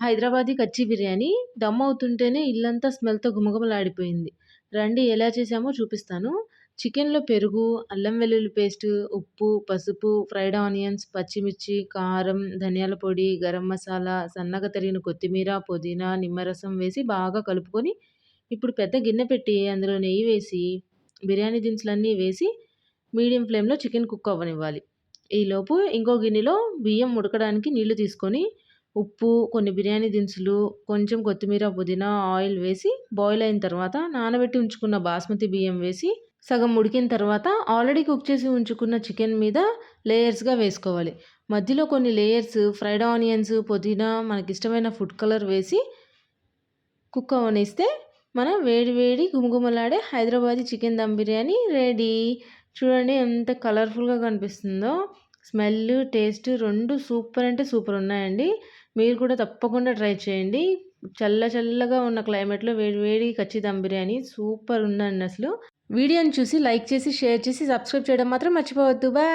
హైదరాబాదీ కచ్చి బిర్యానీ దమ్ అవుతుంటేనే ఇల్లంతా స్మెల్‌తో గుమగుమలాడిపోయింది. రండి ఎలా చేశామో చూపిస్తాను. చికెన్‌లో పెరుగు, అల్లం వెల్లుల్లి పేస్టు, ఉప్పు, పసుపు, ఫ్రైడ్ ఆనియన్స్, పచ్చిమిర్చి, కారం, ధనియాల పొడి, గరం మసాలా, సన్నగా తరిగిన కొత్తిమీర, పుదీనా, నిమ్మరసం వేసి బాగా కలుపుకొని ఇప్పుడు పెద్ద గిన్నె పెట్టి అందులో నెయ్యి వేసి బిర్యానీ దినుసులన్నీ వేసి మీడియం ఫ్లేమ్‌లో చికెన్ కుక్ అవ్వనివ్వాలి. ఈలోపు ఇంకో గిన్నెలో బియ్యం ఉడకడానికి నీళ్ళు తీసుకొని ఉప్పు, కొన్ని బిర్యానీ దినుసులు, కొంచెం కొత్తిమీర, పుదీనా, ఆయిల్ వేసి బాయిల్ అయిన తర్వాత నానబెట్టి ఉంచుకున్న బాస్మతి బియ్యం వేసి సగం ఉడికిన తర్వాత ఆల్రెడీ కుక్ చేసి ఉంచుకున్న చికెన్ మీద లేయర్స్‌గా వేసుకోవాలి. మధ్యలో కొన్ని లేయర్స్ ఫ్రైడ్ ఆనియన్స్, పుదీనా, మనకిష్టమైన ఫుడ్ కలర్ వేసి కుక్ అవనిస్తే మన వేడి వేడి గుమగుమలాడే హైదరాబాదీ చికెన్ దమ్ బిర్యానీ రెడీ. చూడండి ఎంత కలర్‌ఫుల్‌గా కనిపిస్తుందో. స్మెల్, టేస్ట్ రెండు సూపర్ అంటే సూపర్ ఉన్నాయండి. మీరు కూడా తప్పకుండా ట్రై చేయండి. చల్ల చల్లగా ఉన్న క్లైమేట్‌లో వేడి వేడి కచ్చి దమ్ బిర్యానీ సూపర్ ఉందండి అసలు. వీడియోని చూసి లైక్ చేసి, షేర్ చేసి, సబ్స్క్రైబ్ చేయడం మాత్రం మర్చిపోవద్దు. బాయ్.